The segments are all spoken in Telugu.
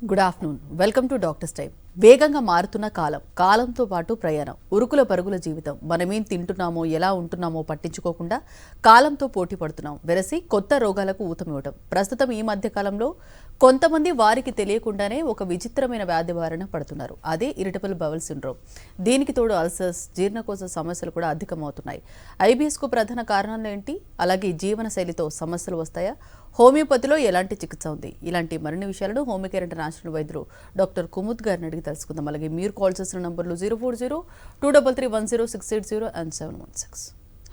Good afternoon welcome to doctors time వేగంగా మారుతున్న కాలం కాలంతో పాటు ప్రయాణం. ఉరుకుల పరుగుల జీవితం. మనమేం తింటున్నామో ఎలా ఉంటున్నామో పట్టించుకోకుండా కాలంతో పోటీ పడుతున్నాం. వెరసి కొత్త రోగాలకు ఊతమివ్వటం. ప్రస్తుతం ఈ మధ్య కాలంలో కొంతమంది వారికి తెలియకుండానే ఒక విచిత్రమైన వ్యాధి బారిన పడుతున్నారు. అదే ఇరిటబుల్ బవల్ సిండ్రోమ్. దీనికి తోడు అల్సర్స్ జీర్ణకోశ సమస్యలు కూడా అధికమవుతున్నాయి. ఐబీఎస్కు ప్రధాన కారణాలు ఏంటి? అలాగే జీవనశైలితో సమస్యలు వస్తాయా? హోమియోపతిలో ఎలాంటి చికిత్స ఉంది? ఇలాంటి మరిన్ని విషయాలను హోమియోకేర్ ఇంటర్నేషనల్ వైద్యులు డాక్టర్ కుముద్ గారిని అడిగితే తెలుసుకుందాం. అలాగే మీరు కాల్ చేసిన నంబర్లు zero four zero two double three one zero six eight zero and seven one six.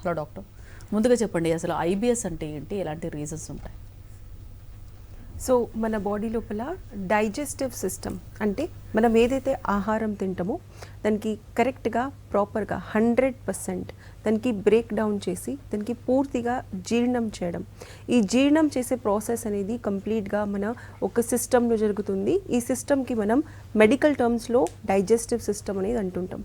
Hello doctor ముందుగా చెప్పండి అసలు ఐబిఎస్ అంటే ఏంటి? ఎలాంటి రీజన్స్ ఉంటాయి? సో మన బాడీ లోపల డైజెస్టివ్ సిస్టమ్ అంటే మనం ఏదైతే ఆహారం తింటామో దానికి కరెక్ట్గా ప్రాపర్గా హండ్రెడ్ పర్సెంట్ దానికి బ్రేక్ డౌన్ చేసి దానికి పూర్తిగా జీర్ణం చేయడం. ఈ జీర్ణం చేసే ప్రాసెస్ అనేది కంప్లీట్గా మన ఒక సిస్టంలో జరుగుతుంది. ఈ సిస్టమ్కి మనం మెడికల్ టర్మ్స్లో డైజెస్టివ్ సిస్టమ్ అనేది అంటుంటాం.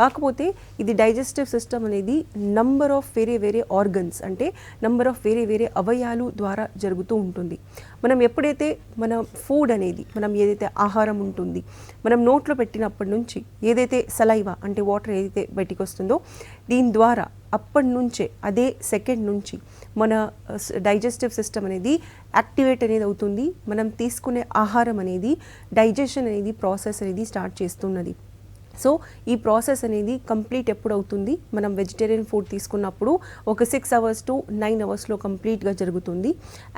కాకపోతే ఇది డైజెస్టివ్ సిస్టమ్ అనేది నంబర్ ఆఫ్ వేరే వేరే ఆర్గన్స్ అంటే నంబర్ ఆఫ్ వేరే వేరే అవయాలు ద్వారా జరుగుతూ ఉంటుంది. మనం ఎప్పుడైతే మన ఫుడ్ అనేది మనం ఏదైతే ఆహారం ఉంటుంది మనం నోట్లో పెట్టినప్పటి నుంచి ఏదైతే సలైవా అంటే వాటర్ ఏదైతే బయటికి వస్తుందో దీని ద్వారా అప్పటి నుంచే అదే సెకండ్ నుంచి మన డైజెస్టివ్ సిస్టమ్ అనేది యాక్టివేట్ అనేది అవుతుంది. మనం తీసుకునే ఆహారం అనేది డైజెషన్ అనేది ప్రాసెస్ అనేది స్టార్ట్ చేస్తున్నది. సో ఈ ప్రాసెస్ అనేది కంప్లీట్ ఎప్పుడు అవుతుంది? మనం వెజిటేరియన్ ఫుడ్ తీసుకున్నప్పుడు ఒక సిక్స్ అవర్స్ టు నైన్ అవర్స్లో కంప్లీట్గా జరుగుతుంది.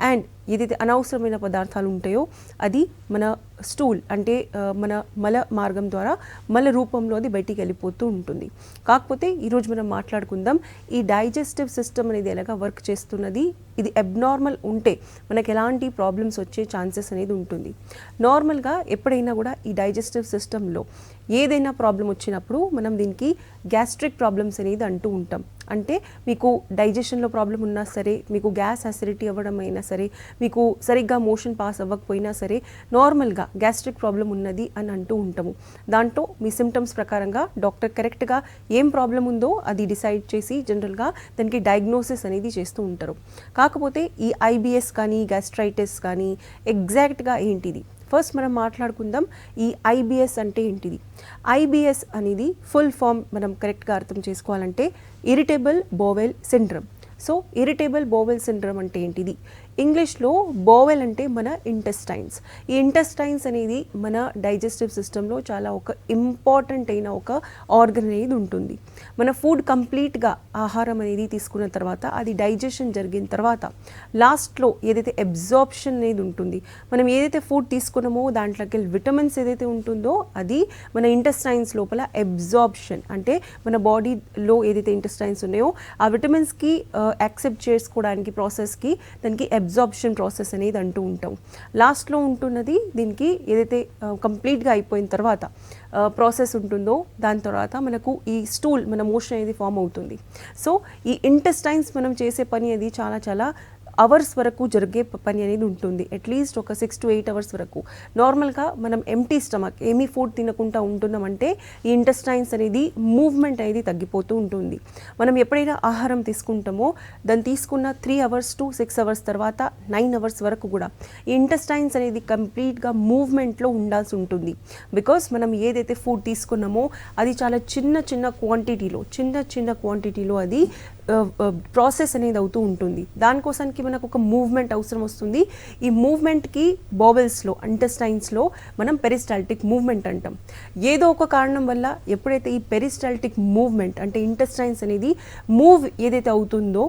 అండ్ ఏదైతే అనవసరమైన పదార్థాలు ఉంటాయో అది మన స్టూల్ అంటే మన మల మార్గం ద్వారా మల రూపంలో అది బయటికి వెళ్ళిపోతూ ఉంటుంది. కాకపోతే ఈరోజు మనం మాట్లాడుకుందాం ఈ డైజెస్టివ్ సిస్టమ్ అనేది ఎలాగా వర్క్ చేస్తున్నది? ఇది అబ్నార్మల్ ఉంటే మనకు ఎలాంటి ప్రాబ్లమ్స్ వచ్చే ఛాన్సెస్ అనేది ఉంటుంది. నార్మల్గా ఎప్పుడైనా కూడా ఈ డైజెస్టివ్ సిస్టంలో ఏదైనా ప్రాబ్లం వచ్చినప్పుడు మనం దీనికి గ్యాస్ట్రిక్ ప్రాబ్లమ్స్ అనేది అంటూ ఉంటాం. అంటే మీకు డైజెషన్లో ప్రాబ్లం ఉన్నా సరే మీకు గ్యాస్ అసిడిటీ అవ్వడం అయినా సరే మీకు సరిగ్గా మోషన్ పాస్ అవ్వకపోయినా సరే నార్మల్గా గ్యాస్ట్రిక్ ప్రాబ్లం ఉన్నది అని అంటూ ఉంటాము. దాంట్లో మీ సిమ్టమ్స్ ప్రకారంగా డాక్టర్ కరెక్ట్గా ఏం ప్రాబ్లం ఉందో అది డిసైడ్ చేసి జనరల్గా దానికి డయాగ్నోసిస్ అనేది చేస్తూ ఉంటారు. కాకపోతే ఈ ఐబిఎస్ కానీ గ్యాస్ట్రైటిస్ కానీ ఎగ్జాక్ట్గా ఏంటిది? ఫస్ట్ మనం మాట్లాడుకుందాం ఈ ఐబిఎస్ అంటే ఏంటిది? ఐబిఎస్ అనేది ఫుల్ ఫామ్ మనం కరెక్ట్గా అర్థం చేసుకోవాలంటే irritable bowel syndrome. So irritable bowel syndrome అంటే ఏంటిది? ఇంగ్లీష్లో బోవెల్ అంటే మన ఇంటెస్టైన్స్. ఈ ఇంటెస్టైన్స్ అనేది మన డైజెస్టివ్ సిస్టంలో చాలా ఒక ఇంపార్టెంట్ అయిన ఒక ఆర్గన్ అనేది ఉంటుంది. మన ఫుడ్ కంప్లీట్గా ఆహారం అనేది తీసుకున్న తర్వాత అది డైజెషన్ జరిగిన తర్వాత లాస్ట్లో ఏదైతే అబ్జార్ప్షన్ అనేది ఉంటుంది మనం ఏదైతే ఫుడ్ తీసుకున్నామో దాంట్లోకి విటమిన్స్ ఏదైతే ఉంటుందో అది మన ఇంటెస్టైన్స్ లోపల అబ్జార్ప్షన్ అంటే మన బాడీలో ఏదైతే ఇంటెస్టైన్స్ ఉన్నాయో ఆ విటమిన్స్కి యాక్సెప్ట్ చేసుకోవడానికి ప్రాసెస్కి దానికి అబ్జార్ప్షన్ ప్రాసెస్ అనేది అంటూ ఉంటాం. లాస్ట్లో ఉంటున్నది దీనికి ఏదైతే కంప్లీట్గా అయిపోయిన తర్వాత ప్రాసెస్ ఉంటుందో దాని తర్వాత మనకు ఈ స్టూల్ మన మోషన్ అనేది ఫామ్ అవుతుంది. సో ఈ ఇంటెస్టైన్స్ మనం చేసే పని అది చాలా చాలా అవర్స్ వరకు జరిగే పని అనేది ఉంటుంది. అట్లీస్ట్ ఒక సిక్స్ టు ఎయిట్ అవర్స్ వరకు. నార్మల్గా మనం ఎంటీ స్టమక్ ఏమీ ఫుడ్ తినకుండా ఉంటున్నామంటే ఈ ఇంటెస్టైన్స్ అనేది మూవ్మెంట్ అనేది తగ్గిపోతూ ఉంటుంది. మనం ఎప్పుడైనా ఆహారం తీసుకుంటామో దాన్ని తీసుకున్న three hours to six hours తర్వాత నైన్ అవర్స్ వరకు కూడా ఈ ఇంటెస్టైన్స్ అనేది కంప్లీట్గా మూవ్మెంట్లో ఉండాల్సి ఉంటుంది. బికాస్ మనం ఏదైతే ఫుడ్ తీసుకున్నామో అది చాలా చిన్న చిన్న క్వాంటిటీలో చిన్న చిన్న క్వాంటిటీలో అది ప్రాసెస్ అనేది అవుతూ ఉంటుంది. దానికోసానికి మనకు ఒక మూవ్మెంట్ అవసరం వస్తుంది. ఈ మూవ్మెంట్కి బాబెల్స్లో ఇంటెస్టైన్స్లో మనం పెరిస్టాల్టిక్ మూవ్మెంట్ అంటాం. ఏదో ఒక కారణం వల్ల ఎప్పుడైతే ఈ పెరిస్టాల్టిక్ మూవ్మెంట్ అంటే ఇంటెస్టైన్స్ అనేది మూవ్ ఏదైతే అవుతుందో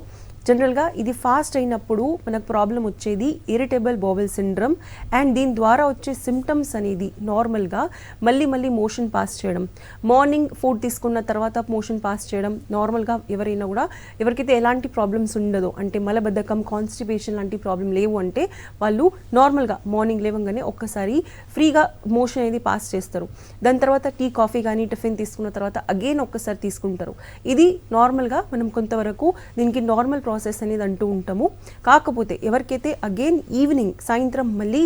జనరల్గా ఇది ఫాస్ట్ అయినప్పుడు మనకు ప్రాబ్లం వచ్చేది ఇరిటబుల్ బోవెల్ సిండ్రమ్ అండ్ దీని ద్వారా వచ్చే సిమ్టమ్స్ అనేది నార్మల్గా మళ్ళీ మళ్ళీ మోషన్ పాస్ చేయడం. మార్నింగ్ ఫుడ్ తీసుకున్న తర్వాత మోషన్ పాస్ చేయడం నార్మల్గా ఎవరైనా కూడా ఎవరికైతే ఎలాంటి ప్రాబ్లమ్స్ ఉండదో అంటే మలబద్ధకం కాన్స్టిపేషన్ లాంటి ప్రాబ్లం లేవు అంటే వాళ్ళు నార్మల్గా మార్నింగ్ లేవగానే ఒక్కసారి ఫ్రీగా మోషన్ అనేది పాస్ చేస్తారు. దాని తర్వాత టీ కాఫీ కానీ టిఫిన్ తీసుకున్న తర్వాత అగైన్ ఒక్కసారి తీసుకుంటారు. ఇది నార్మల్గా మనం కొంతవరకు దీనికి నార్మల్ ప్రాసెస్ అనేది అంటూ ఉంటాము. కాకపోతే ఎవరికైతే అగైన్ ఈవినింగ్ సాయంత్రం మళ్ళీ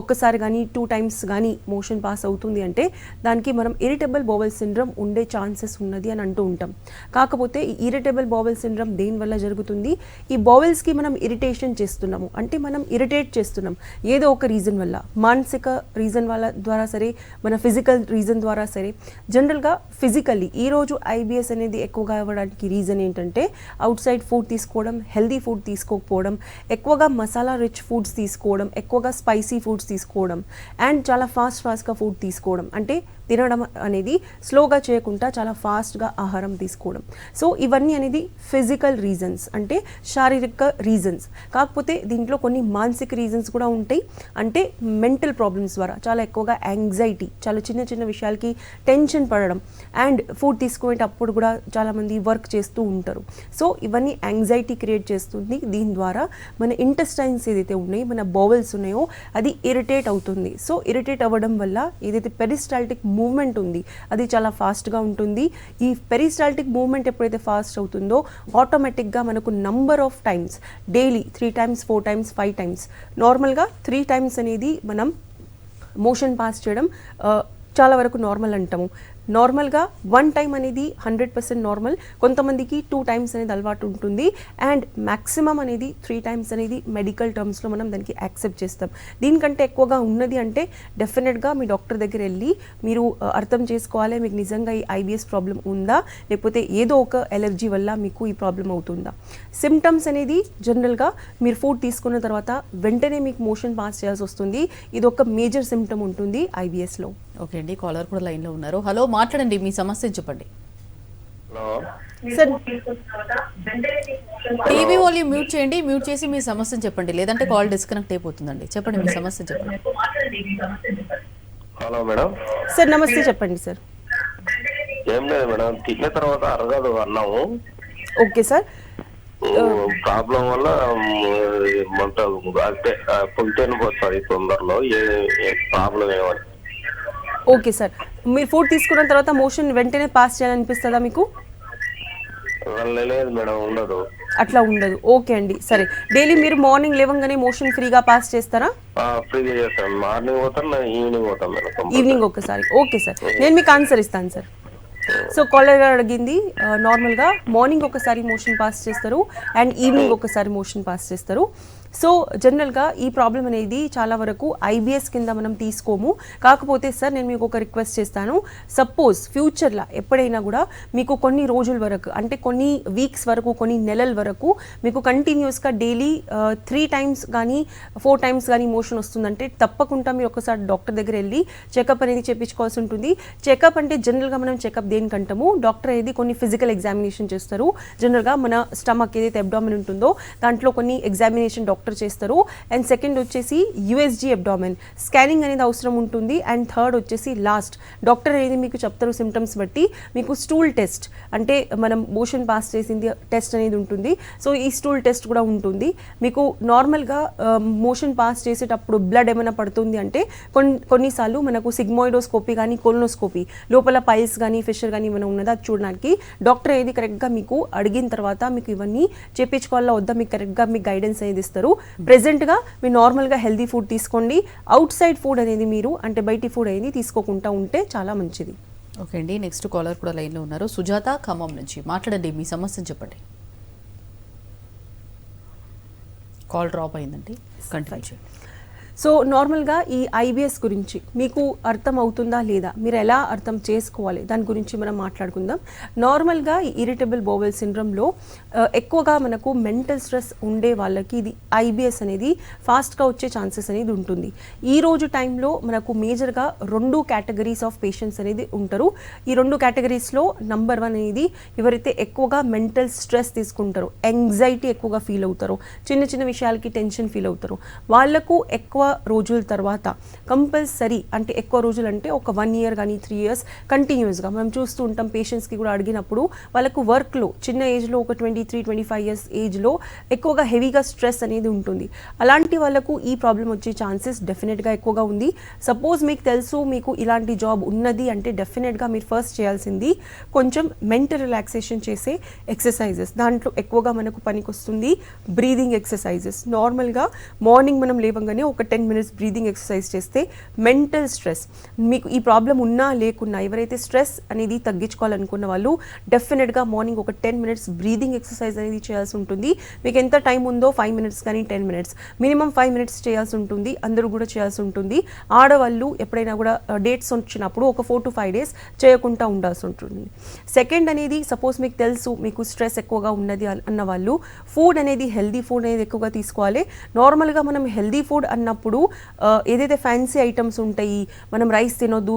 ఒక్కసారి కానీ టూ టైమ్స్ కానీ మోషన్ పాస్ అవుతుంది అంటే దానికి మనం ఇరిటబుల్ బోవెల్ సిండ్రమ్ ఉండే ఛాన్సెస్ ఉన్నది అని అంటూ ఉంటాం. కాకపోతే ఈ ఇరిటబుల్ బోవెల్ సిండ్రమ్ దేని వల్ల జరుగుతుంది? ఈ బోవెల్స్కి మనం ఇరిటేషన్ చేస్తున్నాము. అంటే మనం ఇరిటేట్ చేస్తున్నాం. ఏదో ఒక రీజన్ వల్ల. మానసిక రీజన్ వల్ల ద్వారా సరే మన ఫిజికల్ రీజన్ ద్వారా సరే. జనరల్గా ఫిజికల్లీ ఈరోజు ఐబిఎస్ అనేది ఎక్కువగా అవ్వడానికి రీజన్ ఏంటంటే అవుట్ సైడ్ ఫుడ్ తీసుకోవడం హెల్దీ ఫుడ్ తీసుకోకపోవడం ఎక్కువగా మసాలా రిచ్ ఫుడ్స్ తీసుకోవడం ఎక్కువగా స్పైసీ ఫుడ్స్ తీసుకోవడం అండ్ చాలా ఫాస్ట్ ఫాస్ట్గా ఫుడ్ తీసుకోవడం. అంటే తినడం అనేది స్లోగా చేయకుండా చాలా ఫాస్ట్గా ఆహారం తీసుకోవడం. సో ఇవన్నీ అనేది ఫిజికల్ రీజన్స్ అంటే శారీరక రీజన్స్. కాకపోతే దీంట్లో కొన్ని మానసిక రీజన్స్ కూడా ఉంటాయి. అంటే మెంటల్ ప్రాబ్లమ్స్ ద్వారా చాలా ఎక్కువగా యాంగ్జైటీ చాలా చిన్న చిన్న విషయాలకి టెన్షన్ పడడం అండ్ ఫుడ్ తీసుకునేటప్పుడు కూడా చాలామంది వర్క్ చేస్తూ ఉంటారు. సో ఇవన్నీ యాంగ్జైటీ క్రియేట్ చేస్తుంది. దీని ద్వారా మన ఇంటెస్టైన్స్ ఏదైతే ఉన్నాయో మన బౌల్స్ ఉన్నాయో అది ఇరిటేట్ అవుతుంది. సో ఇరిటేట్ అవ్వడం వల్ల ఏదైతే పెరిస్టాల్టిక్ మూవ్మెంట్ ఉంది. అది చాలా ఫాస్ట్గా ఉంటుంది. ఈ పెరిస్టాల్టిక్ మూవ్మెంట్ ఎప్పుడైతే ఫాస్ట్ అవుతుందో ఆటోమేటిక్గా మనకు number of times daily three times four times five times నార్మల్గా త్రీ టైమ్స్ అనేది మనం మోషన్ పాస్ చేయడం uh, చాలా వరకు నార్మల్ అంటాము. నార్మల్గా వన్ టైం అనేది హండ్రెడ్ పర్సెంట్ నార్మల్. కొంతమందికి టూ టైమ్స్ అనేది అలవాటు ఉంటుంది. అండ్ మ్యాక్సిమం అనేది త్రీ టైమ్స్ అనేది మెడికల్ టర్మ్స్లో మనం దానికి యాక్సెప్ట్ చేస్తాం. దీనికంటే ఎక్కువగా ఉన్నది అంటే డెఫినెట్గా మీ డాక్టర్ దగ్గర వెళ్ళి మీరు అర్థం చేసుకోవాలి. మీకు నిజంగా ఈ ఐబిఎస్ ప్రాబ్లం ఉందా? లేకపోతే ఏదో ఒక ఎలర్జీ వల్ల మీకు ఈ ప్రాబ్లం అవుతుందా? సిమ్టమ్స్ అనేది జనరల్గా మీరు ఫుడ్ తీసుకున్న తర్వాత వెంటనే మీకు మోషన్ పాస్ చేయాల్సి వస్తుంది. ఇది ఒక మేజర్ సిమ్టమ్ ఉంటుంది ఐబిఎస్లో ఓకే అండి కాలర్ కూడా లైన్లో ఉన్నారు. హలో మాట్లాడండి మీ సమస్యను చెప్పండి. Hello. Sir TV volume mute చేయండి మ్యూట్ చేసి మీ సమస్యను చెప్పండి. లేదంటే కాల్ డిస్కనెక్ట్ అయిపోతుందండి. చెప్పండి మీ సమస్యను చెప్పండి. Hello madam. సార్ నమస్తే చెప్పండి సార్. ఏం లేదు మేడం. తిన్న తర్వాత అరగదు అన్నాము. Okay sir. ప్రాబ్లం వల్ల అంటే పులితేను పోతుంది తొందరలో ఏ ప్రాబ్లం ఏమని ఓకే సార్ మీరు ఫుడ్ తీసుకున్న తర్వాత మోషన్ వెంటనే పాస్ చేయాలనిపిస్తుందా మీకు? లేదు మేడం ఉండదు. అట్లా ఉండదు. ఓకే అండి. సరే. డైలీ మీరు మార్నింగ్ లేవగానే మోషన్ ఫ్రీగా పాస్ చేస్తారా? ఫ్రీగా చేస్తాను. మార్నింగ్ పోతాను ఈవినింగ్ పోతాను మేడం. ఈవినింగ్ ఒకసారి. ఓకే సార్ నేను మీకు ఆన్సర్ ఇస్తాను సార్ సో కాలర్ అడిగింది నార్మల్గా మార్నింగ్ ఒకసారి మోషన్ పాస్ చేస్తారు అండ్ ఈవినింగ్ ఒకసారి మోషన్ పాస్ చేస్తారు. సో జనరల్గా ఈ ప్రాబ్లం అనేది చాలా వరకు ఐబిఎస్ కింద మనం తీసుకోము. కాకపోతే సార్ నేను మీకు ఒక రిక్వెస్ట్ చేస్తాను. సపోజ్ ఫ్యూచర్లో ఎప్పుడైనా కూడా మీకు కొన్ని రోజుల వరకు అంటే కొన్ని వీక్స్ వరకు కొన్ని నెలల వరకు మీకు కంటిన్యూస్గా డైలీ త్రీ టైమ్స్ కానీ ఫోర్ టైమ్స్ కానీ మోషన్ వస్తుందంటే తప్పకుండా మీరు ఒకసారి డాక్టర్ దగ్గర వెళ్ళి చెకప్ అనేది చేయించుకోవాల్సి ఉంటుంది. చెకప్ అంటే జనరల్గా మనం చెకప్ దేనికంటాము? డాక్టర్ అనేది కొన్ని ఫిజికల్ ఎగ్జామినేషన్ చేస్తారు. జనరల్గా మన స్టమక్ ఏదైతే అబ్డామిన్ ఉంటుందో దాంట్లో కొన్ని ఎగ్జామినేషన్ డాక్టర్ డాక్టర్ చేస్తారు. అండ్ సెకండ్ వచ్చేసి యుఎస్జీ అబ్డామిన్ స్కానింగ్ అనేది అవసరం ఉంటుంది. అండ్ థర్డ్ వచ్చేసి లాస్ట్ డాక్టర్ అనేది మీకు చెప్తారు సిమ్టమ్స్ బట్టి మీకు స్టూల్ టెస్ట్ అంటే మనం మోషన్ పాస్ చేసింది టెస్ట్ అనేది ఉంటుంది. సో ఈ స్టూల్ టెస్ట్ కూడా ఉంటుంది. మీకు నార్మల్గా మోషన్ పాస్ చేసేటప్పుడు బ్లడ్ ఏమైనా పడుతుంది అంటే కొన్ని కొన్నిసార్లు మనకు సిగ్మోయిడోస్కోపీ కానీ కొలనోస్కోపీ లోపల పైల్స్ కానీ ఫిషర్ కానీ ఏమైనా ఉన్నదా చూడడానికి డాక్టర్ ఏది కరెక్ట్గా మీకు అడిగిన తర్వాత మీకు ఇవన్నీ చేపించుకోవాలా వద్దా? మీకు కరెక్ట్గా మీకు గైడెన్స్ అనేది ఇస్తారు. ప్రెసెంట్గా మీరు నార్మల్గా హెల్దీ ఫుడ్ తీసుకోండి. అవుట్ సైడ్ ఫుడ్ అనేది మీరు అంటే బయటి ఫుడ్ అనేది తీసుకోకుండా ఉంటే చాలా మంచిది. ఓకే అండి. నెక్స్ట్ కాలర్ కూడా లైన్లో ఉన్నారు. సుజాత ఖమ్మం నుంచి మాట్లాడండి. మీ సమస్యను చెప్పండి. కాల్ డ్రాప్ అయిందండి. కంటిన్యూ చేయండి. సో నార్మల్గా ఈ ఐబిఎస్ గురించి మీకు అర్థం అవుతుందా లేదా? మీరు ఎలా అర్థం చేసుకోవాలి? దాని గురించి మనం మాట్లాడుకుందాం. నార్మల్గా ఈ ఇరిటబుల్ బోవెల్ సిండ్రమ్లో ఎక్కువగా మనకు మెంటల్ స్ట్రెస్ ఉండే వాళ్ళకి ఇది ఐబిఎస్ అనేది ఫాస్ట్గా వచ్చే ఛాన్సెస్ అనేది ఉంటుంది. ఈ రోజు టైంలో మనకు మేజర్గా రెండు కేటగిరీస్ ఆఫ్ పేషెంట్స్ అనేది ఉంటారు. ఈ రెండు కేటగిరీస్లో నంబర్ వన్ అనేది ఎవరైతే ఎక్కువగా మెంటల్ స్ట్రెస్ తీసుకుంటారో యాంగ్జైటీ ఎక్కువగా ఫీల్ అవుతారో చిన్న చిన్న విషయాలకి టెన్షన్ ఫీల్ అవుతారు వాళ్ళకు ఎక్కువ రోజుల తర్వాత కంపల్సరీ అంటే ఎక్కువ రోజులు అంటే ఒక వన్ ఇయర్ కానీ త్రీ ఇయర్స్ కంటిన్యూస్గా మనం చూస్తూ ఉంటాం పేషెంట్స్కి కూడా అడిగినప్పుడు వాళ్ళకు వర్క్లో చిన్న ఏజ్లో ఒక twenty three twenty five years ఏజ్లో ఎక్కువగా హెవీగా స్ట్రెస్ అనేది ఉంటుంది. అలాంటి వాళ్ళకు ఈ ప్రాబ్లం వచ్చే ఛాన్సెస్ డెఫినెట్గా ఎక్కువగా ఉంది. సపోజ్ మీకు తెలుసు మీకు ఇలాంటి జాబ్ ఉన్నది అంటే డెఫినెట్గా మీరు ఫస్ట్ చేయాల్సింది కొంచెం మెంటల్ రిలాక్సేషన్ చేసే ఎక్సర్సైజెస్. దాంట్లో ఎక్కువగా మనకు పనికొస్తుంది బ్రీదింగ్ ఎక్సర్సైజెస్. నార్మల్గా మార్నింగ్ మనం లేవగానే ఒక ten ten minutes breathing exercise చేస్తే మెంటల్ స్ట్రెస్ మీకు ఈ ప్రాబ్లం ఉన్నా లేకున్నా ఎవరైతే స్ట్రెస్ అనేది తగ్గించుకోవాలనుకున్న వాళ్ళు డెఫినెట్గా మార్నింగ్ ఒక టెన్ మినిట్స్ బ్రీదింగ్ ఎక్సర్సైజ్ అనేది చేయాల్సి ఉంటుంది. మీకు ఎంత టైం ఉందో ఫైవ్ మినిట్స్ కానీ ten minutes minimum five minutes చేయాల్సి ఉంటుంది. అందరూ కూడా చేయాల్సి ఉంటుంది. ఆడవాళ్ళు ఎప్పుడైనా కూడా uh, డేట్స్ వచ్చినప్పుడు ఒక ఫోర్ టు ఫైవ్ డేస్ చేయకుండా ఉండాల్సి ఉంటుంది. సెకండ్ అనేది సపోజ్ మీకు తెలుసు మీకు స్ట్రెస్ ఎక్కువగా ఉన్నది అన్న వాళ్ళు ఫుడ్ అనేది హెల్దీ ఫుడ్ అనేది ఎక్కువగా తీసుకోవాలి. నార్మల్గా మనం హెల్దీ ఫుడ్ అన్నప్పుడు ఆ, ఏదైతే ఫ్యాన్సీ ఐటమ్స్ ఉంటాయి మనం రైస్ తినొద్దు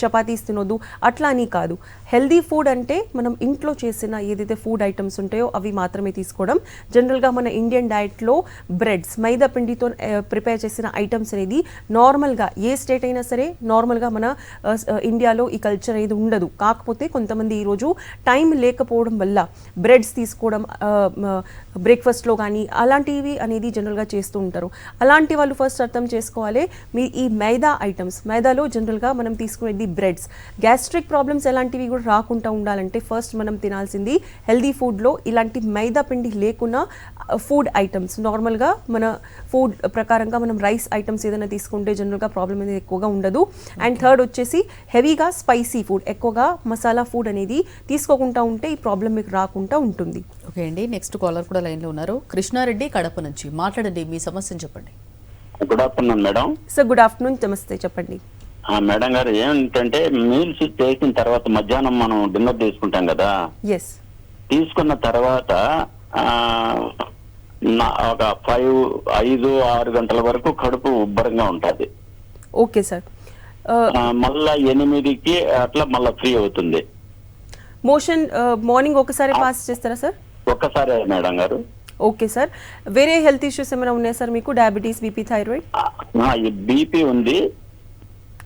చపాతీస్ తినొద్దు అట్లా అని కాదు. హెల్దీ ఫుడ్ అంటే మనం ఇంట్లో చేసిన ఏదైతే ఫుడ్ ఐటమ్స్ ఉంటాయో అవి మాత్రమే తీసుకోవడం. జనరల్గా మన ఇండియన్ డైట్లో బ్రెడ్స్ మైదా పిండితో ప్రిపేర్ చేసిన ఐటమ్స్ అనేది నార్మల్గా ఏ స్టేట్ అయినా సరే నార్మల్గా మన ఇండియాలో ఈ కల్చర్ అనేది ఉండదు. కాకపోతే కొంతమంది ఈరోజు టైం లేకపోవడం వల్ల బ్రెడ్స్ తీసుకోవడం బ్రేక్ఫాస్ట్లో కానీ అలాంటివి అనేది జనరల్గా చేస్తూ ఉంటారు. అలాంటి వాళ్ళు ఫస్ట్ అర్థం చేసుకోవాలి. మీ ఈ మైదా ఐటమ్స్ మైదాలో జనరల్గా మనం తీసుకునేది బ్రెడ్స్ గ్యాస్ట్రిక్ ప్రాబ్లమ్స్ ఎలాంటివి కూడా రాకుండా ఉండాలంటే ఫస్ట్ మనం తినాల్సింది హెల్దీ ఫుడ్లో ఇలాంటి మైదా పిండి లేకున్నా ఫుడ్ ఐటమ్స్ నార్మల్గా మన ఫుడ్ ప్రకారంగా మనం రైస్ ఐటమ్స్ ఏదైనా తీసుకుంటే జనరల్గా ప్రాబ్లం అనేది ఎక్కువగా ఉండదు. అండ్ థర్డ్ వచ్చేసి హెవీగా స్పైసీ ఫుడ్ ఎక్కువగా మసాలా ఫుడ్ అనేది తీసుకోకుండా ఉంటే ఈ ప్రాబ్లం మీకు రాకుండా ఉంటుంది. ఓకే అండి. నెక్స్ట్ కాలర్ కూడా లైన్లో ఉన్నారు. కృష్ణారెడ్డి కడప నుంచి మాట్లాడండి మీ సమస్యను చెప్పండి. Good afternoon madam. Sir good afternoon నమస్తే చెప్పండి. మేడం గారు ఏంటంటే మీల్స్ చేసిన తర్వాత మధ్యాహ్నం మనం డిన్నర్ తీసుకుంటాం కదా? ఎస్ తీసుకున్న తర్వాత ఒక ఫైవ్ ఐదు ఆరు గంటల వరకు కడుపు ఉబ్బరంగా ఉంటది. Okay sir. మళ్ళా ఎనిమిదికి అట్లా మళ్ళా ఫ్రీ అవుతుంది. మోషన్ మార్నింగ్ ఒకసారి పాస్ చేస్తారా సార్? ఒక్కసారి మేడం గారు. ఓకే సార్ వేరే హెల్త్ ఇష్యూస్ ఏమైనా ఉన్నాయా సార్ మీకు? డయాబెటీస్ బీపీ థైరాయిడ్ బీపీ ఉంది.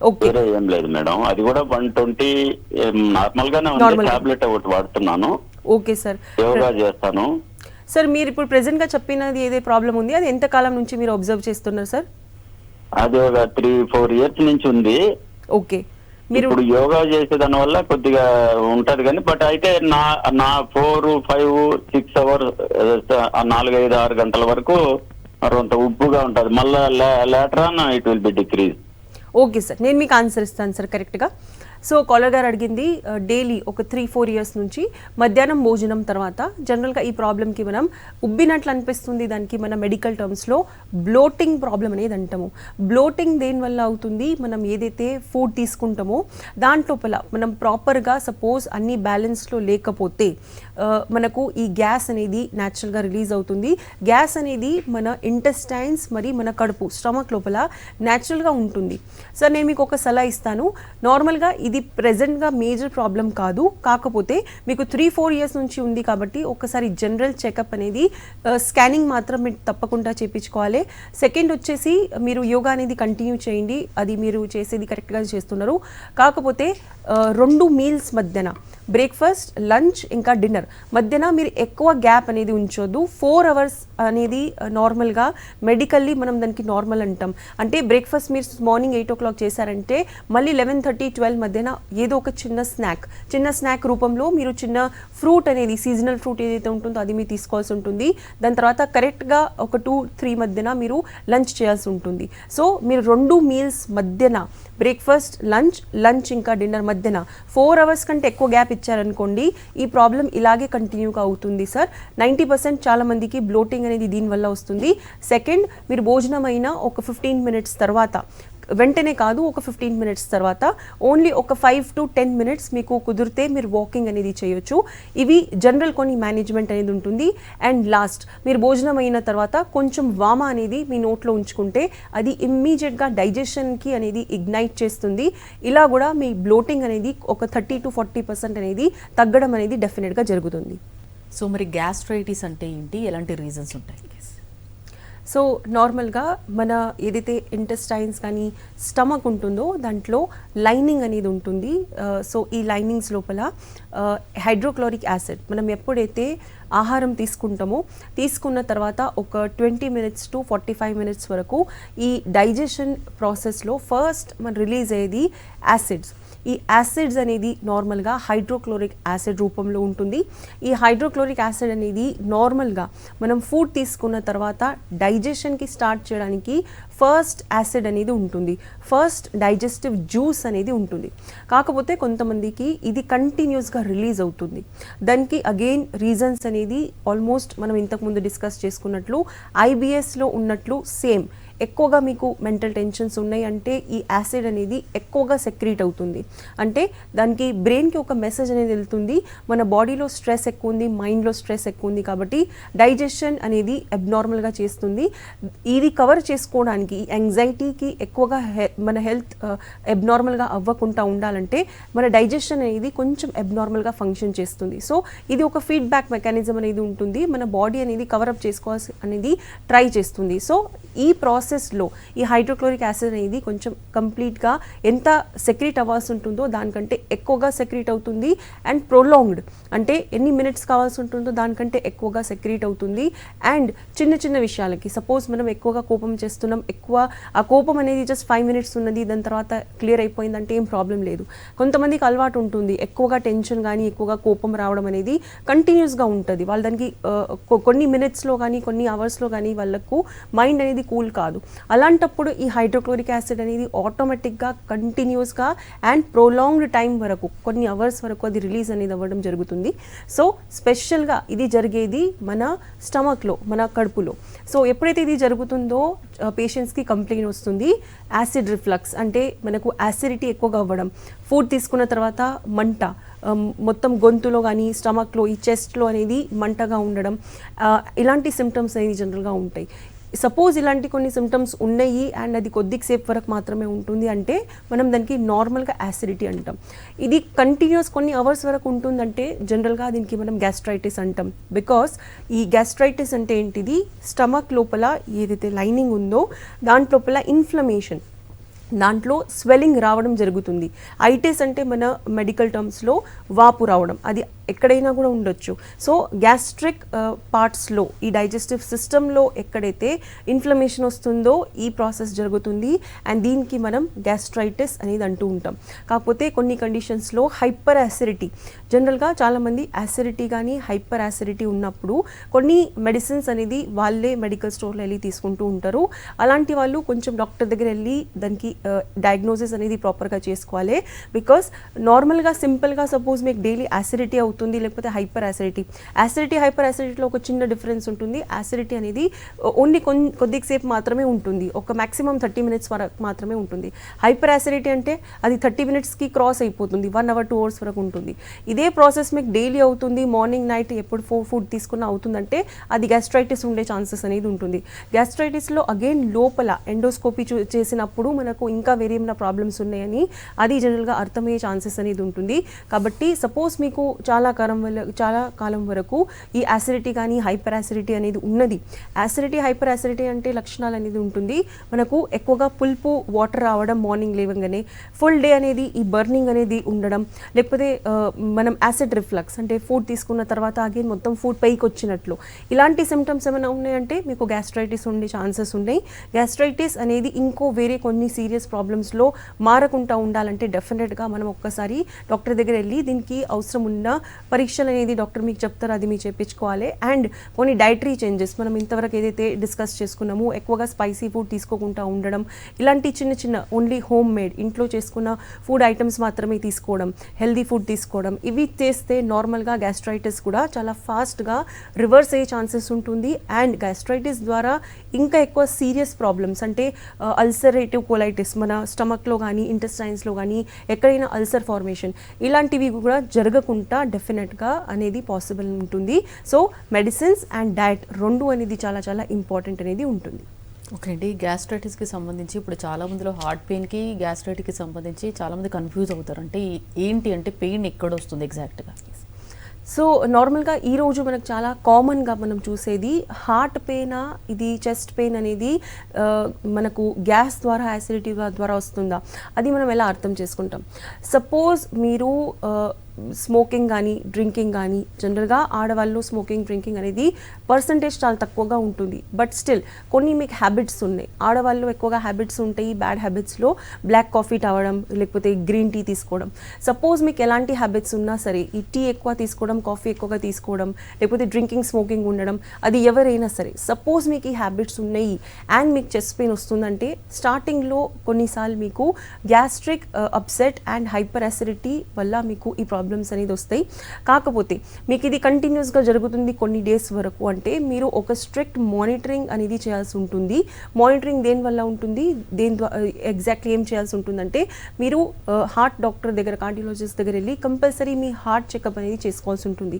ఓకే వేరే ఏం లేదు మేడం అది కూడా వన్ ట్వంటీ నార్మల్ గానే ఉంది. టాబ్లెట్ ఒకటి వాడుతున్నాను. ఓకే సార్ యోగా చేస్తాను. సార్ మీరు ఇప్పుడు ప్రెసెంట్గా చెప్పినది ఏదే ప్రాబ్లం ఉంది? అది ఎంత కాలం నుంచి మీరు అబ్జర్వ్ చేస్తున్నారు సార్ అది ఒక త్రీ ఫోర్ ఇయర్స్ నుంచి ఉంది. ఓకే మీరు ఇప్పుడు యోగా చేసేదాని వల్ల కొద్దిగా ఉంటది కానీ బట్ అయితే నా నా ఫోర్ ఫైవ్ సిక్స్ అవర్ నాలుగైదు ఆరు గంటల వరకు కొంత ఉప్పుగా ఉంటది. మళ్ళా later on it will be decrease okay sir నేను మీకు ఆన్సర్ ఇస్తాను సార్ కరెక్ట్గా సో కాలర్ గారు అడిగింది డైలీ ఒక త్రీ ఫోర్ ఇయర్స్ నుంచి మధ్యాహ్నం భోజనం తర్వాత జనరల్గా ఈ ప్రాబ్లంకి మనం ఉబ్బినట్లు అనిపిస్తుంది. దానికి మన మెడికల్ టర్మ్స్లో బ్లోటింగ్ ప్రాబ్లం అనేది అంటాము. బ్లోటింగ్ దేనివల్ల అవుతుంది? మనం ఏదైతే ఫుడ్ తీసుకుంటామో దాంట్లోపల మనం ప్రాపర్గా సపోజ్ అన్ని బ్యాలెన్స్లో లేకపోతే మనకు ఈ గ్యాస్ అనేది న్యాచురల్గా రిలీజ్ అవుతుంది. గ్యాస్ అనేది మన ఇంటెస్టైన్స్ మరి మన కడుపు స్టమక్ లోపల న్యాచురల్గా ఉంటుంది. సార్ నేను మీకు ఒక సలహా ఇస్తాను. నార్మల్గా ఇది ప్రెజెంట్గా మేజర్ ప్రాబ్లం కాదు. కాకపోతే మీకు త్రీ ఫోర్ ఇయర్స్ నుంచి ఉంది కాబట్టి ఒకసారి జనరల్ చెకప్ అనేది స్కానింగ్ మాత్రం మీరు తప్పకుండా చేయించుకోవాలి సెకండ్ వచ్చేసి మీరు యోగా అనేది కంటిన్యూ చేయండి. అది మీరు చేసేది కరెక్ట్గా చేస్తున్నారు. కాకపోతే uh, రెండు మీల్స్ మధ్యన బ్రేక్ఫాస్ట్ లంచ్ ఇంకా డిన్నర్ మధ్యన మీరు ఎక్కువ గ్యాప్ అనేది ఉంచొద్దు. ఫోర్ అవర్స్ అనేది uh, నార్మల్గా మెడికల్లీ మనం దానికి నార్మల్ అంటాం. అంటే బ్రేక్ఫాస్ట్ మీరు మార్నింగ్ ఎయిట్ ఓ క్లాక్ చేశారంటే మళ్ళీ లెవెన్ థర్టీ ట్వెల్వ్ మధ్య ఏదైనా ఏదో ఒక చిన్న స్నాక్. చిన్న స్నాక్ రూపంలో మీరు చిన్న ఫ్రూట్ అనేది సీజనల్ ఫ్రూట్ ఏదైతే ఉంటుందో అది మీరు తీసుకోవాల్సి ఉంటుంది. దాని తర్వాత కరెక్ట్గా ఒక టూ త్రీ మధ్యన మీరు లంచ్ చేయాల్సి ఉంటుంది. సో మీరు రెండు మీల్స్ మధ్యన బ్రేక్ఫాస్ట్ లంచ్ లంచ్ ఇంకా డిన్నర్ మధ్యన ఫోర్ అవర్స్ కంటే ఎక్కువ గ్యాప్ ఇచ్చారనుకోండి ఈ ప్రాబ్లం ఇలాగే కంటిన్యూగా అవుతుంది సార్. నైంటీ పర్సెంట్ చాలా మందికి బ్లోటింగ్ అనేది దీనివల్ల వస్తుంది. సెకండ్ మీరు భోజనం అయిన ఒక ఫిఫ్టీన్ మినిట్స్ తర్వాత వెంటనే కాదు ఒక ఫిఫ్టీన్ మినిట్స్ తర్వాత. ఓన్లీ ఒక ఫైవ్ టు టెన్ మినిట్స్ మీకు కుదిరితే మీరు వాకింగ్ అనేది చేయొచ్చు. ఇవి జనరల్ కొన్ని మేనేజ్మెంట్ అనేది ఉంటుంది. అండ్ లాస్ట్ మీరు భోజనం అయిన తర్వాత కొంచెం వామ అనేది మీ నోట్లో ఉంచుకుంటే అది ఇమ్మీడియట్గా డైజెషన్కి అనేది ఇగ్నైట్ చేస్తుంది. ఇలా కూడా మీ బ్లోటింగ్ అనేది ఒక థర్టీ టు ఫార్టీ పర్సెంట్ అనేది తగ్గడం అనేది డెఫినెట్గా జరుగుతుంది. సో మరి గ్యాస్ట్రైటిస్ అంటే ఏంటి? ఎలాంటి రీజన్స్ ఉంటాయి? సో నార్మల్గా మన ఏదైతే ఇంటెస్టైన్స్ కానీ స్టమక్ ఉంటుందో దాంట్లో లైనింగ్ అనేది ఉంటుంది. సో ఈ లైనింగ్స్ లోపల హైడ్రోక్లోరిక్ యాసిడ్ మనం ఎప్పుడైతే ఆహారం తీసుకుంటామో తీసుకున్న తర్వాత ఒక twenty minutes to forty five minutes వరకు ఈ డైజెషన్ ప్రాసెస్లో ఫస్ట్ మనం రిలీజ్ అయ్యేది యాసిడ్స్ ఈ యాసిడ్స్ అనేది నార్మల్గా హైడ్రోక్లోరిక్ యాసిడ్ రూపంలో ఉంటుంది. ఈ హైడ్రోక్లోరిక్ యాసిడ్ అనేది నార్మల్గా మనం ఫుడ్ తీసుకున్న తర్వాత డైజెషన్కి స్టార్ట్ చేయడానికి ఫస్ట్ యాసిడ్ అనేది ఉంటుంది. ఫస్ట్ డైజెస్టివ్ జ్యూస్ అనేది ఉంటుంది. కాకపోతే కొంతమందికి ఇది కంటిన్యూస్గా రిలీజ్ అవుతుంది. దానికి అగైన్ రీజన్స్ అనేది ఆల్మోస్ట్ మనం ఇంతకుముందు డిస్కస్ చేసుకున్నట్లు ఐబిఎస్లో ఉన్నట్లు సేమ్ ఎక్కువగా మీకు మెంటల్ టెన్షన్స్ ఉన్నాయి అంటే ఈ యాసిడ్ అనేది ఎక్కువగా సెక్రీట్ అవుతుంది. అంటే దానికి బ్రెయిన్కి ఒక మెసేజ్ అనేది వెళ్తుంది. మన బాడీలో స్ట్రెస్ ఎక్కువ ఉంది మైండ్లో స్ట్రెస్ ఎక్కువ ఉంది కాబట్టి డైజెషన్ అనేది అబ్నార్మల్గా చేస్తుంది. ఇది కవర్ చేసుకోవడానికి ఈ యాంగ్జైటీకి ఎక్కువగా మన హెల్త్ అబ్నార్మల్గా అవ్వకుండా ఉండాలంటే మన డైజెషన్ అనేది కొంచెం అబ్నార్మల్గా ఫంక్షన్ చేస్తుంది. సో ఇది ఒక ఫీడ్బ్యాక్ మెకానిజం అనేది ఉంటుంది. మన బాడీ అనేది కవరప్ చేసుకోవాల్సి అనేది ట్రై చేస్తుంది. సో ఈ ప్రాసెస్ ప్రాసెస్లో ఈ హైడ్రోక్లోరిక్ యాసిడ్ అనేది కొంచెం కంప్లీట్గా ఎంత సెక్రీట్ అవ్వాల్సి ఉంటుందో దానికంటే ఎక్కువగా సెక్రీట్ అవుతుంది అండ్ ప్రొలాంగ్డ్ అంటే ఎన్ని మినిట్స్ కావాల్సి ఉంటుందో దానికంటే ఎక్కువగా సెక్రీట్ అవుతుంది. అండ్ చిన్న చిన్న విషయాలకి సపోజ్ మనం ఎక్కువగా కోపం చేస్తున్నాం ఎక్కువ ఆ కోపం అనేది జస్ట్ ఫైవ్ మినిట్స్ ఉన్నది దాని తర్వాత క్లియర్ అయిపోయిందంటే ఏం ప్రాబ్లం లేదు. కొంతమందికి అలవాటు ఉంటుంది ఎక్కువగా టెన్షన్ కానీ ఎక్కువగా కోపం రావడం అనేది కంటిన్యూస్గా ఉంటుంది. వాళ్ళు దానికి కొన్ని మినిట్స్లో కానీ కొన్ని అవర్స్లో కానీ వాళ్ళకు మైండ్ అనేది కూల్ కాదు. అలాంటప్పుడు ఈ హైడ్రోక్లోరిక్ యాసిడ్ అనేది ఆటోమేటిక్గా కంటిన్యూస్గా అండ్ ప్రొలాంగ్డ్ టైం వరకు కొన్ని అవర్స్ వరకు అది రిలీజ్ అనేది అవ్వడం జరుగుతుంది. సో స్పెషల్గా ఇది జరిగేది మన స్టమక్లో మన కడుపులో. సో ఎప్పుడైతే ఇది జరుగుతుందో పేషెంట్స్కి కంప్లైంట్ వస్తుంది యాసిడ్ రిఫ్లక్స్ అంటే మనకు యాసిడిటీ ఎక్కువగా అవ్వడం. ఫుడ్ తీసుకున్న తర్వాత మంట మొత్తం గొంతులో కానీ స్టమక్లో ఈ చెస్ట్లో అనేది మంటగా ఉండడం ఇలాంటి సిమ్టమ్స్ అనేది జనరల్గా ఉంటాయి. సపోజ్ ఇలాంటి కొన్ని సిమ్టమ్స్ ఉన్నాయి అండ్ అది కొద్దిసేపు వరకు మాత్రమే ఉంటుంది అంటే మనం దానికి నార్మల్గా యాసిడిటీ అంటాం. ఇది కంటిన్యూస్ కొన్ని అవర్స్ వరకు ఉంటుందంటే జనరల్గా దీనికి మనం గ్యాస్ట్రైటిస్ అంటాం. బికాస్ ఈ గ్యాస్ట్రైటిస్ అంటే ఏంటిది? స్టమక్ లోపల ఏదైతే లైనింగ్ ఉందో దాంట్లోపల ఇన్ఫ్లమేషన్ దాంట్లో స్వెల్లింగ్ రావడం జరుగుతుంది. ఐటిస్ అంటే మన మెడికల్ టర్మ్స్లో వాపు రావడం. అది ఎక్కడైనా కూడా ఉండొచ్చు. సో గ్యాస్ట్రిక్ పార్ట్స్లో ఈ డైజెస్టివ్ సిస్టంలో ఎక్కడైతే ఇన్ఫ్లమేషన్ వస్తుందో ఈ ప్రాసెస్ జరుగుతుంది. అండ్ దీనికి మనం గ్యాస్ట్రైటిస్ అనేది అంటూ ఉంటాం. కాకపోతే కొన్ని కండిషన్స్లో హైపర్ యాసిడిటీ జనరల్గా చాలామంది యాసిడిటీ కానీ హైపర్ యాసిడిటీ ఉన్నప్పుడు కొన్ని మెడిసిన్స్ అనేది వాళ్ళే మెడికల్ స్టోర్లో వెళ్ళి తీసుకుంటూ ఉంటారు. అలాంటి వాళ్ళు కొంచెం డాక్టర్ దగ్గర వెళ్ళి దానికి డయాగ్నోసిస్ అనేది ప్రాపర్గా చేసుకోవాలి. బికాస్ నార్మల్గా సింపుల్గా సపోజ్ మీకు డైలీ యాసిడిటీ అవుతుంది. లేకపోతే హైపర్ యాసిడిటీ. యాసిడిటీ హైపర్ యాసిడిటీలో ఒక చిన్న డిఫరెన్స్ ఉంటుంది. యాసిడిటీ అనేది ఓన్లీ కొన్ కొద్దిసేపు మాత్రమే ఉంటుంది. ఒక మ్యాక్సిమం థర్టీ మినిట్స్ వరకు మాత్రమే ఉంటుంది. హైపర్ యాసిడిటీ అంటే అది థర్టీ మినిట్స్కి క్రాస్ అయిపోతుంది. వన్ అవర్ టూ అవర్స్ వరకు ఉంటుంది. ఇదే ప్రాసెస్ మీకు డైలీ అవుతుంది. మార్నింగ్ నైట్ ఎప్పుడు ఫో ఫుడ్ తీసుకున్న అవుతుందంటే అది గ్యాస్ట్రైటిస్ ఉండే ఛాన్సెస్ అనేది ఉంటుంది. గ్యాస్ట్రైటిస్లో అగైన్ లోపల ఎండోస్కోపీ చూ చేసినప్పుడు మనకు ఇంకా వేరేమైనా ప్రాబ్లమ్స్ ఉన్నాయని అది జనరల్గా అర్థమయ్యే ఛాన్సెస్ అనేది ఉంటుంది. కాబట్టి సపోజ్ మీకు చాలా కాలం వల్ల చాలా కాలం వరకు ఈ యాసిడిటీ కానీ హైపర్ యాసిడిటీ అనేది ఉన్నది. యాసిడిటీ హైపర్ యాసిడిటీ అంటే లక్షణాలు అనేది ఉంటుంది. మనకు ఎక్కువగా పులుపు వాటర్ రావడం మార్నింగ్ లేవగానే ఫుల్ డే అనేది ఈ బర్నింగ్ అనేది ఉండడం. లేకపోతే మనం యాసిడ్ రిఫ్లక్స్ అంటే ఫుడ్ తీసుకున్న తర్వాత అగైన్ మొత్తం ఫుడ్ పైకి వచ్చినట్లు. ఇలాంటి సిమ్టమ్స్ ఏమైనా ఉన్నాయంటే మీకు గ్యాస్ట్రైటిస్ ఉండే ఛాన్సెస్ ఉన్నాయి. గ్యాస్ట్రైటిస్ అనేది ఇంకో వేరే కొన్ని సీరియస్ ప్రాబ్లమ్స్లో మారకుండా ఉండాలంటే డెఫినెట్గా మనం ఒక్కసారి డాక్టర్ దగ్గర వెళ్ళి దీనికి అవసరం ఉన్న పరీక్షలు అనేది డాక్టర్ మీకు చెప్తారు అది మీరు చేయించుకోవాలి అండ్ కొన్ని డైటరీ చేంజెస్ మనం ఇంతవరకు ఏదైతే డిస్కస్ చేసుకున్నామో ఎక్కువగా స్పైసీ ఫుడ్ తీసుకోకుండా ఉండడం ఇలాంటి చిన్న చిన్న ఓన్లీ హోమ్ మేడ్ ఇంట్లో చేసుకున్న ఫుడ్ ఐటమ్స్ మాత్రమే తీసుకోవడం హెల్దీ ఫుడ్ తీసుకోవడం ఇవి చేస్తే నార్మల్గా గ్యాస్ట్రైటిస్ కూడా చాలా ఫాస్ట్గా రివర్స్ అయ్యే ఛాన్సెస్ ఉంటుంది. అండ్ గ్యాస్ట్రైటిస్ ద్వారా ఇంకా ఎక్కువ సీరియస్ ప్రాబ్లమ్స్ అంటే అల్సరేటివ్ కోలైటిస్ మన స్టమక్లో కానీ ఇంటెస్టైన్స్లో కానీ ఎక్కడైనా అల్సర్ ఫార్మేషన్ ఇలాంటివి కూడా జరగకుండా డెఫినెట్గా అనేది పాసిబుల్ ఉంటుంది. సో మెడిసిన్స్ అండ్ డయట్ రెండు అనేది చాలా చాలా ఇంపార్టెంట్ అనేది ఉంటుంది. ఓకే అండి. గ్యాస్ట్రైటిస్కి సంబంధించి ఇప్పుడు చాలా మందిలో హార్ట్ పెయిన్కి గ్యాస్ట్రైటిస్కి సంబంధించి చాలా మంది కన్ఫ్యూజ్ అవుతారు. అంటే ఏంటి అంటే పెయిన్ ఎక్కడ వస్తుంది ఎగ్జాక్ట్గా? సో నార్మల్గా ఈ రోజు మనకు చాలా కామన్గా మనం చూసేది హార్ట్ పెయిన్ ఇది చెస్ట్ పెయిన్ అనేది మనకు గ్యాస్ ద్వారా యాసిడిటీ ద్వారా వస్తుందా? అది మనం ఎలా అర్థం చేసుకుంటాం? సపోజ్ మీరు స్మోకింగ్ కానీ డ్రింకింగ్ కానీ జనరల్గా ఆడవాళ్ళు స్మోకింగ్ డ్రింకింగ్ అనేది పర్సంటేజ్ చాలా తక్కువగా ఉంటుంది. బట్ స్టిల్ కొన్ని మీకు హ్యాబిట్స్ ఉన్నాయి. ఆడవాళ్ళు ఎక్కువగా హ్యాబిట్స్ ఉంటాయి బ్యాడ్ హ్యాబిట్స్లో బ్లాక్ కాఫీ తాగడం లేకపోతే గ్రీన్ టీ తీసుకోవడం. సపోజ్ మీకు ఎలాంటి హ్యాబిట్స్ ఉన్నా సరే ఈ టీ ఎక్కువ తీసుకోవడం కాఫీ ఎక్కువగా తీసుకోవడం లేకపోతే డ్రింకింగ్ స్మోకింగ్ ఉండడం అది ఎవరైనా సరే సపోజ్ మీకు ఈ హ్యాబిట్స్ ఉన్నాయి అండ్ మీకు చెస్ట్ పెయిన్ వస్తుందంటే స్టార్టింగ్లో కొన్నిసార్లు మీకు gastric upset and hyper acidity వల్ల మీకు ఈ ప్రాబ్లమ్స్ అనేది వస్తాయి. కాకపోతే మీకు ఇది కంటిన్యూస్గా జరుగుతుంది కొన్ని డేస్ వరకు అంటే మీరు ఒక స్ట్రిక్ట్ మానిటరింగ్ అనేది చేయాల్సి ఉంటుంది. మానిటరింగ్ దేని వల్ల ఉంటుంది? దేని ద్వారా ఎగ్జాక్ట్లీ ఏం చేయాల్సి ఉంటుందంటే మీరు హార్ట్ డాక్టర్ దగ్గర కార్డియాలజిస్ట్ దగ్గర వెళ్ళి కంపల్సరీ మీ హార్ట్ చెకప్ అనేది చేసుకోవాల్సి ఉంటుంది.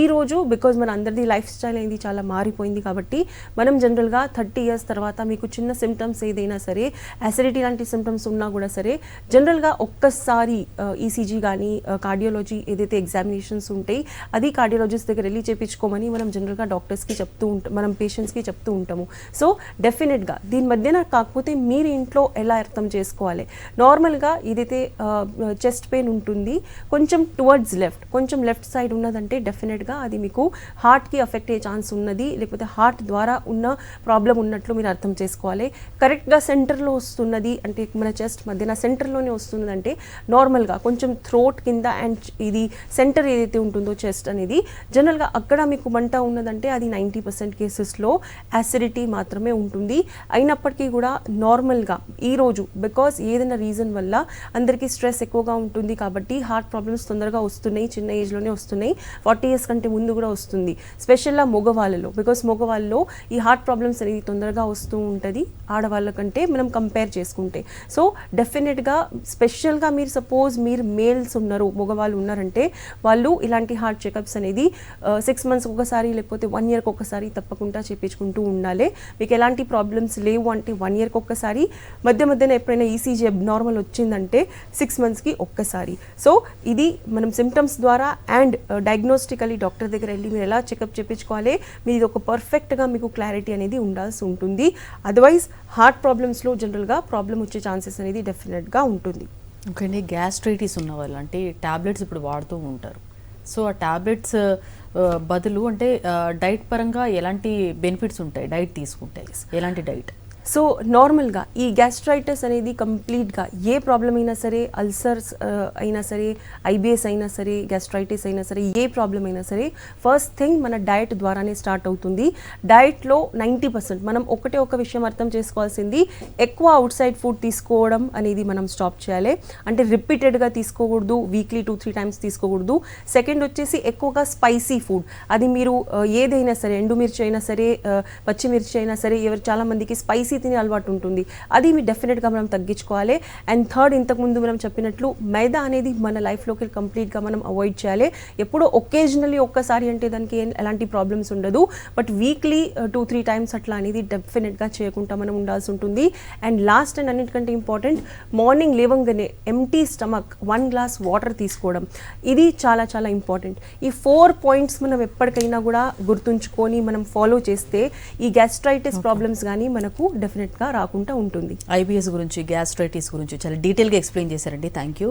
ఈ రోజు బికాజ్ మన అందరిది లైఫ్ స్టైల్ అనేది చాలా మారిపోయింది కాబట్టి మనం జనరల్గా థర్టీ ఇయర్స్ తర్వాత మీకు చిన్న సిమ్టమ్స్ ఏదైనా సరే అసిడిటీ లాంటి సిమ్టమ్స్ ఉన్నా కూడా సరే జనరల్గా ఒక్కసారి ఈసీజీ కానీ కార్డియాలజీ ఏదైతే ఎగ్జామినేషన్స్ ఉంటాయి అది కార్డియాలజిస్ట్ దగ్గర వెళ్ళి చేపించుకోమని మనం జనరల్గా డాక్టర్స్కి చెప్తూ ఉంటాం మనం పేషెంట్స్కి చెప్తూ ఉంటాము. సో డెఫినెట్గా దీని మధ్యన కాకపోతే మీరు ఇంట్లో ఎలా అర్థం చేసుకోవాలి? నార్మల్గా ఏదైతే చెస్ట్ పెయిన్ ఉంటుంది కొంచెం టువర్డ్స్ లెఫ్ట్ కొంచెం లెఫ్ట్ సైడ్ ఉన్నదంటే డెఫినెట్గా అది మీకు హార్ట్కి అఫెక్ట్ అయ్యే ఛాన్స్ ఉన్నది లేకపోతే హార్ట్ ద్వారా ఉన్న ప్రాబ్లం ఉన్నట్లు మీరు అర్థం చేసుకోవాలి. కరెక్ట్గా సెంటర్లో వస్తున్నది అంటే మన చెస్ట్ మధ్యన సెంటర్లోనే వస్తున్నదంటే నార్మల్గా కొంచెం థ్రోట్ కింద అండ్ ఇది సెంటర్ ఏదైతే ఉంటుందో చెస్ట్ అనేది జనరల్గా అక్కడ మీకు మంట ఉన్నదంటే అది నైంటీ పర్సెంట్ కేసెస్లో యాసిడిటీ మాత్రమే ఉంటుంది. అయినప్పటికీ కూడా నార్మల్గా ఈరోజు బికాస్ ఏదైనా రీజన్ వల్ల అందరికీ స్ట్రెస్ ఎక్కువగా ఉంటుంది కాబట్టి హార్ట్ ప్రాబ్లమ్స్ తొందరగా వస్తున్నాయి చిన్న ఏజ్లోనే వస్తున్నాయి ఫార్టీ ఇయర్స్ కంటే ముందు కూడా వస్తుంది. స్పెషల్గా మగవాళ్ళలో బికాస్ మగవాళ్ళలో ఈ హార్ట్ ప్రాబ్లమ్స్ అనేది తొందరగా వస్తూ ఉంటుంది ఆడవాళ్ళ కంటే మనం కంపేర్ చేసుకుంటే. సో డెఫినెట్గా స్పెషల్గా మీరు సపోజ్ మీరు మేల్స్ ఉన్నారు మగవాళ్ళు ఉన్నారంటే వాళ్ళు ఇలాంటి హార్ట్ చెకప్స్ అనేది సిక్స్ మంత్స్ ఒకసారి లేకపోతే వన్ ఇయర్కి ఒకసారి తప్పకుండా చేయించుకుంటూ ఉండాలి. మీకు ఎలాంటి ప్రాబ్లమ్స్ లేవు అంటే వన్ ఇయర్కి ఒక్కసారి మధ్య మధ్యన ఎప్పుడైనా ఈసీజీ నార్మల్ వచ్చిందంటే సిక్స్ మంత్స్కి ఒక్కసారి. సో ఇది మనం సిమ్టమ్స్ ద్వారా అండ్ డయాగ్నోస్టికలీ డాక్టర్ దగ్గర వెళ్ళి మీరు ఎలా చెకప్ చేయించుకోవాలి మీరు ఒక పర్ఫెక్ట్గా మీకు క్లారిటీ అనేది ఉండాల్సి ఉంటుంది. అదర్వైజ్ హార్ట్ ప్రాబ్లమ్స్లో జనరల్గా ప్రాబ్లం వచ్చే ఛాన్సెస్ అనేది డెఫినెట్గా ఉంటుంది. ఓకే అండి గ్యాస్ట్రైటిస్ ఉన్న వాళ్ళు అంటే ట్యాబ్లెట్స్ ఇప్పుడు వాడుతూ ఉంటారు. సో ఆ టాబ్లెట్స్ బదులు అంటే డైట్ పరంగా ఎలాంటి బెనిఫిట్స్ ఉంటాయి? డైట్ తీసుకుంటే ఎలాంటి డైట్ సో నార్మల్గా ఈ గ్యాస్ట్రైటిస్ అనేది కంప్లీట్గా ఏ ప్రాబ్లం అయినా సరే అల్సర్స్ అయినా సరే ఐబిఎస్ అయినా సరే గ్యాస్ట్రైటిస్ అయినా సరే ఏ ప్రాబ్లం అయినా సరే ఫస్ట్ థింగ్ మన డయట్ ద్వారానే స్టార్ట్ అవుతుంది. డయట్లో నైంటీ పర్సెంట్ మనం ఒకటే ఒక విషయం అర్థం చేసుకోవాల్సింది ఎక్కువ అవుట్ సైడ్ ఫుడ్ తీసుకోవడం అనేది మనం స్టాప్ చేయాలి. అంటే రిపీటెడ్గా తీసుకోకూడదు వీక్లీ టూ త్రీ టైమ్స్ తీసుకోకూడదు. సెకండ్ వచ్చేసి ఎక్కువగా స్పైసీ ఫుడ్. అది మీరు ఏదైనా సరే ఎండుమిర్చి అయినా సరే పచ్చిమిర్చి అయినా సరే ఎవరు చాలా మందికి స్పైసీ తినే అలవాటు ఉంటుంది. అది మీ డెఫినెట్గా మనం తగ్గించుకోవాలి. అండ్ థర్డ్ ఇంతకుముందు మనం చెప్పినట్లు మైదా అనేది మన లైఫ్లోకి కంప్లీట్గా మనం అవాయిడ్ చేయాలి. ఎప్పుడో ఒకేజనలీ ఒక్కసారి అంటే దానికి ఎలాంటి ప్రాబ్లమ్స్ ఉండదు. But weekly two three times అట్లా అనేది డెఫినెట్గా చేయకుండా మనం ఉండాల్సి ఉంటుంది. అండ్ లాస్ట్ అండ్ అన్నిటికంటే ఇంపార్టెంట్ మార్నింగ్ లేవంగానే empty stomach one glass water తీసుకోవడం. ఇది చాలా చాలా ఇంపార్టెంట్ ఈ ఫోర్ పాయింట్స్ మనం ఎప్పటికైనా కూడా గుర్తుంచుకొని మనం ఫాలో చేస్తే ఈ గ్యాస్ట్రైటిస్ ప్రాబ్లమ్స్ కానీ మనకు డెఫినెట్గా రాకుండా ఉంటుంది. ఐబిఎస్ గురించి గ్యాస్ట్రైటిస్ గురించి చాలా డీటెయిల్గా ఎక్స్ప్లెయిన్ చేశారండి. Thank you.